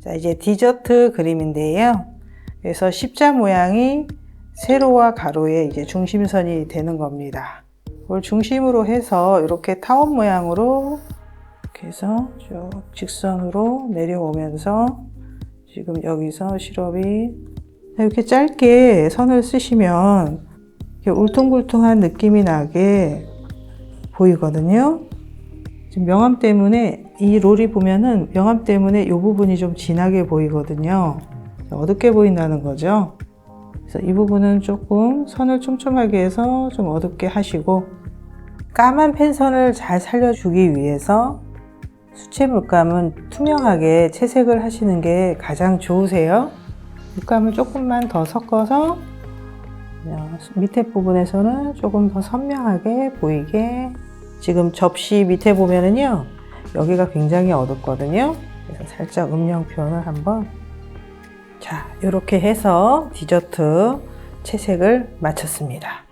자, 이제 디저트 그림인데요. 그래서 십자 모양이 세로와 가로의 이제 중심선이 되는 겁니다. 그걸 중심으로 해서 이렇게 타원 모양으로 이렇게 해서 쭉 직선으로 내려오면서 지금 여기서 시럽이 이렇게 짧게 선을 쓰시면 울퉁불퉁한 느낌이 나게 보이거든요. 지금 명암 때문에 이 롤이 보면은 명암 때문에 이 부분이 좀 진하게 보이거든요. 어둡게 보인다는 거죠. 그래서 이 부분은 조금 선을 촘촘하게 해서 좀 어둡게 하시고 까만 펜선을 잘 살려주기 위해서 수채 물감은 투명하게 채색을 하시는 게 가장 좋으세요. 물감을 조금만 더 섞어서 밑에 부분에서는 조금 더 선명하게 보이게 지금 접시 밑에 보면은요 여기가 굉장히 어둡거든요. 그래서 살짝 음영 표현을 한번. 자 이렇게 해서 디저트 채색을 마쳤습니다